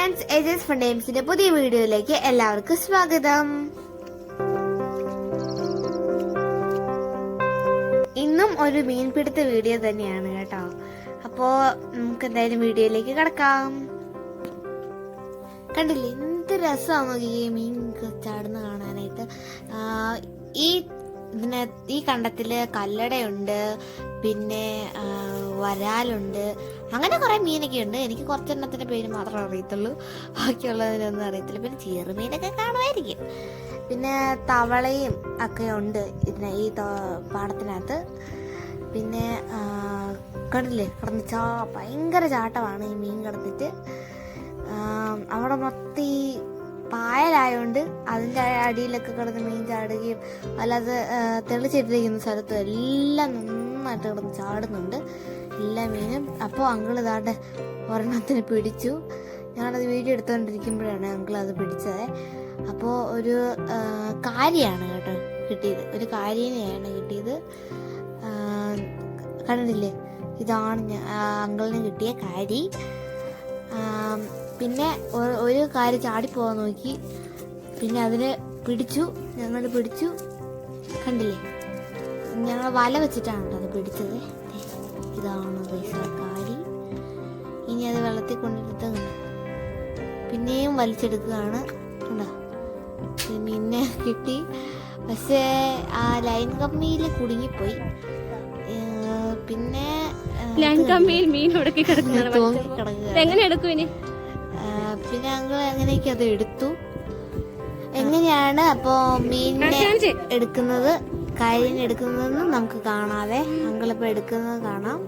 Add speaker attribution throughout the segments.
Speaker 1: Friends എജസ് ഫണ്ടേംസിന്റെ പുതിയ വീഡിയോയിലേക്ക് എല്ലാവർക്കും സ്വാഗതം. ഇന്നും ഒരു മീൻപിടുത്ത വീഡിയോ തന്നെയാണ് കേട്ടോ. അപ്പോ നമുക്ക് എന്തായാലും വീഡിയോയിലേക്ക് കടക്കാം. കണ്ടില്ലേ എന്ത് രസമാണ് ഈ മീൻ ചാടുന്ന കാണാനായിട്ട്. ഈ ഇതിന് ഈ കണ്ടത്തിൽ കല്ലടയുണ്ട് പിന്നെ വരാലുണ്ട് അങ്ങനെ കുറെ മീനൊക്കെ ഉണ്ട് എനിക്ക് കുറച്ചെണ്ണത്തിന്റെ പേര് മാത്രമേ അറിയത്തുള്ളൂ. ബാക്കിയുള്ളതിനൊന്നും അറിയത്തില്ല. പിന്നെ ചെറുമീനൊക്കെ കാണുമായിരിക്കും. പിന്നെ തവളയും ഒക്കെ ഉണ്ട് ഇതിന് ഈ പാടത്തിനകത്ത്. പിന്നെ ആ, കണ്ടില്ലേ? കിടന്ന് ചാ ഭയങ്കര ചാട്ടമാണ് ഈ മീൻ കിടന്നിട്ട്. അവിടെ മൊത്തം ഈ പായലായോണ്ട് അതിന്റെ അടിയിലൊക്കെ കിടന്ന് മീൻ ചാടുകയും അല്ലാതെ തെളിച്ചിട്ടിരിക്കുന്ന സ്ഥലത്തും എല്ലാം നന്നായിട്ട് കിടന്ന് ചാടുന്നുണ്ട്. എല്ലാ മീനും. അപ്പോൾ അങ്കിൾ ഇതാണ്ട് ഒരെണ്ണത്തിന് പിടിച്ചു. ഞാനത് വീഡിയോ എടുത്തുകൊണ്ടിരിക്കുമ്പോഴാണ് അങ്കിൾ അത് പിടിച്ചത്. അപ്പോൾ ഒരു കാര്യമാണ് കേട്ടോ കിട്ടിയത്. ഒരു കാര്യനെയാണ് കിട്ടിയത്. കണ്ടില്ലേ? ഇതാണ് ഞാൻ അങ്കിളിന് കിട്ടിയ കാരി. പിന്നെ ഒരു കാര്യം ചാടിപ്പോവാൻ നോക്കി. പിന്നെ അതിനെ പിടിച്ചു ഞങ്ങൾ പിടിച്ചു. കണ്ടില്ലേ? ഞങ്ങൾ വല വെച്ചിട്ടാണ് അത് പിടിച്ചത്. ഇതാണ് കാരി ഇനി അത് വെള്ളത്തിൽ കൊണ്ടിട്ട് പിന്നെയും വലിച്ചെടുക്കുകയാണ് കണ്ടോ? പിന്നെ കിട്ടി. പക്ഷേ ആ ലൈൻ കമ്പനിയിൽ കുടുങ്ങിപ്പോയി. പിന്നെ ഇത്
Speaker 2: മീൻ ഉടക്കി കിടക്കുന്നതാണ് ഇതെങ്ങനെ എടുക്കും ഇനി?
Speaker 1: പിന്നെ ഞങ്ങൾ എങ്ങനെയൊക്കെ അത് എടുത്തു? എങ്ങനെയാണ് അപ്പോ മീനിനെ എടുക്കുന്നത്? കാര്യം എടുക്കുന്നതെന്ന് നമുക്ക് കാണാതെ ഞങ്ങളിപ്പോ എടുക്കുന്നത് കാണാം.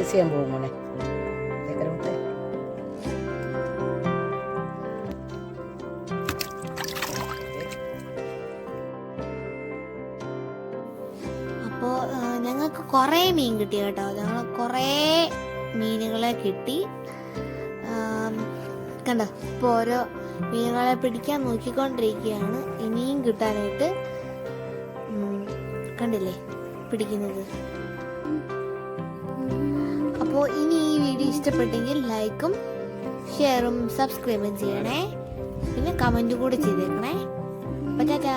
Speaker 3: റിലീസ് ചെയ്യാൻ പോകും ചക്കരമുട്ടെ
Speaker 1: അപ്പോൾ ഞങ്ങൾക്ക് കുറേ മീൻ കിട്ടി കേട്ടോ. ഞങ്ങൾ കുറേ മീനുകളെ കിട്ടി. കണ്ടോ? ഇപ്പോൾ ഓരോ മീനുകളെ പിടിക്കാൻ നോക്കിക്കൊണ്ടിരിക്കുകയാണ്. ഇനിയും കിട്ടാനായിട്ട് കണ്ടില്ലേ? പിടിക്കുന്നത്. അപ്പോൾ ഇനി ഈ വീഡിയോ ഇഷ്ടപ്പെട്ടെങ്കിൽ ലൈക്കും ഷെയറും സബ്സ്ക്രൈബും ചെയ്യണേ. പിന്നെ കമന്റും കൂടെ ചെയ്തേക്കണേ. അപ്പോൾ ടാറ്റാ